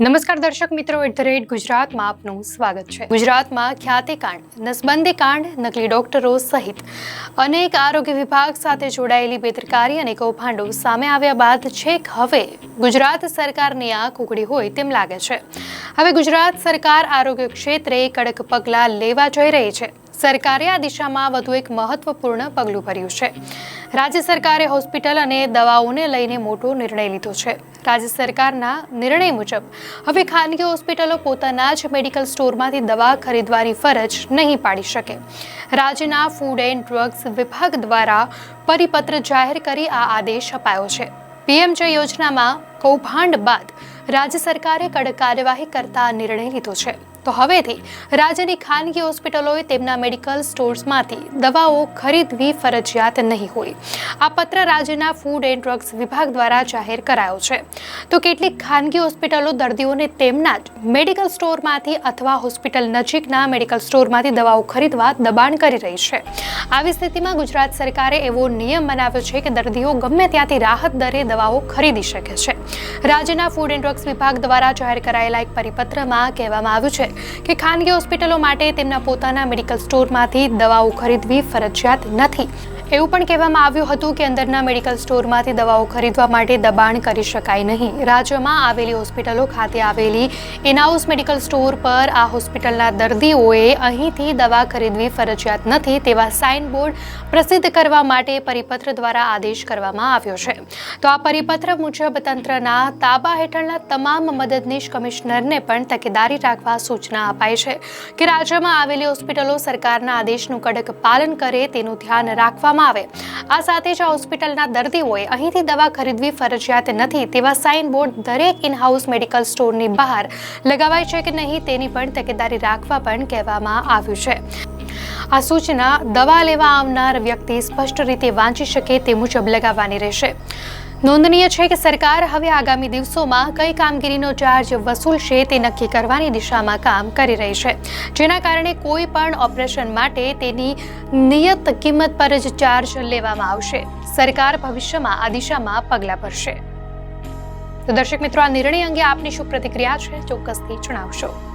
નમસ્કાર દર્શક મિત્રો, એટ ધ રેટ ગુજરાતમાં આપનું સ્વાગત છે. ગુજરાતમાં ખ્યાતિકાંડ નસબંધી કાંડ, નકલી ડોક્ટરો સહિત અનેક આરોગ્ય વિભાગ સાથે જોડાયેલી બેદરકારી અને કૌભાંડો સામે આવ્યા બાદ છેક હવે ગુજરાત સરકારની આંખ ઉઘડી હોય તેમ લાગે છે. હવે ગુજરાત સરકાર આરોગ્ય ક્ષેત્રે કડક પગલાં લેવા જઈ રહી છે. સરકારે આ દિશામાં વધુ એક મહત્વપૂર્ણ પગલું ભર્યું છે. રાજ્ય સરકારે હોસ્પિટલ અને દવાઓને લઈને મોટો નિર્ણય લીધો છે. રાજ્ય સરકારના નિર્ણય મુજબ હવે ખાનગી હોસ્પિટલો પોતાના જ મેડિકલ સ્ટોરમાંથી દવા ખરીદવાની ફરજ નહીં પાડી શકે. રાજ્યના ફૂડ એન્ડ ડ્રગ્સ વિભાગ દ્વારા પરિપત્ર જાહેર કરી આ આદેશ અપાયો છે. પીએમજે યોજનામાં કૌભાંડ બાદ રાજ્ય સરકારે કડક કાર્યવાહી કરતા નિર્ણય લીધો છે. તો હવેથી રાજ્યની ખાનગી હોસ્પિટલોએ તેમના મેડિકલ સ્ટોર્સમાંથી દવાઓ ખરીદવી ફરજિયાત નહીં હોય. આ પત્ર રાજ્યના ફૂડ એન્ડ ડ્રગ્સ વિભાગ દ્વારા જાહેર કરાયો છે. તો કેટલીક ખાનગી હોસ્પિટલો દર્દીઓને તેમના જ મેડિકલ સ્ટોરમાંથી અથવા હોસ્પિટલ નજીકના મેડિકલ સ્ટોરમાંથી દવાઓ ખરીદવા દબાણ કરી રહી છે. આવી સ્થિતિમાં ગુજરાત સરકારે એવો નિયમ બનાવ્યો છે કે દર્દીઓ ગમે ત્યાંથી રાહત દરે દવાઓ ખરીદી શકે છે. રાજ્યના ફૂડ એન્ડ ડ્રગ્સ વિભાગ દ્વારા જાહેર કરાયેલા એક પરિપત્રમાં કહેવામાં આવ્યું છે કે ખાનગી હોસ્પિટલો માટે તેમના પોતાના મેડિકલ સ્ટોરમાંથી દવાઓ ખરીદવી ફરજિયાત નથી. એવું પણ કહેવામાં આવ્યું હતું કે અંદરના મેડિકલ સ્ટોરમાંથી દવાઓ ખરીદવા માટે દબાણ કરી શકાય નહીં. રાજ્યમાં આવેલી હોસ્પિટલો ખાતે આવેલી ઇનહાઉસ મેડિકલ સ્ટોર પર આ હોસ્પિટલના દર્દીઓએ અહીંથી દવા ખરીદવી ફરજિયાત નથી તેવા સાઇન બોર્ડ પ્રસિદ્ધ કરવા માટે પરિપત્ર દ્વારા આદેશ કરવામાં આવ્યો છે. તો આ પરિપત્ર મુજબ તંત્રના તાબા હેઠળના તમામ મદદનીશ કમિશનરને પણ તકેદારી રાખવા સૂચના અપાઈ છે કે રાજ્યમાં આવેલી હોસ્પિટલો સરકારના આદેશનું કડક પાલન કરે તેનું ધ્યાન રાખવામાં આવે. આ સાથે જ હોસ્પિટલના દર્દીઓએ અહીંથી દવા ખરીદવી ફરજિયાત નથી તેવા સાઇન બોર્ડ દરેક ઇનહાઉસ મેડિકલ સ્ટોરની બહાર લગાવાય છે કે નહીં તેની પણ તકેદારી રાખવા પણ કહેવામાં આવ્યું છે. આ સૂચના દવા લેવા આવનાર વ્યક્તિ સ્પષ્ટ રીતે વાંચી શકે તે મુજબ લગાવવાની રહેશે. નોંધનીય છે કે સરકાર હવે આગામી દિવસોમાં કઈ કામગીરીનો ચાર્જ વસૂલશે તે નક્કી કરવાની દિશામાં કામ કરી રહી છે. જેના કારણે કોઈ પણ ઓપરેશન માટે તેની નિયત કિંમત પર જ ચાર્જ લેવામાં આવશે. સરકાર ભવિષ્યમાં આ દિશામાં પગલાં ભરશે. તો દર્શક મિત્રો, આ નિર્ણય અંગે આપની શું પ્રતિક્રિયા છે? ચોક્કસથી જણાવશો.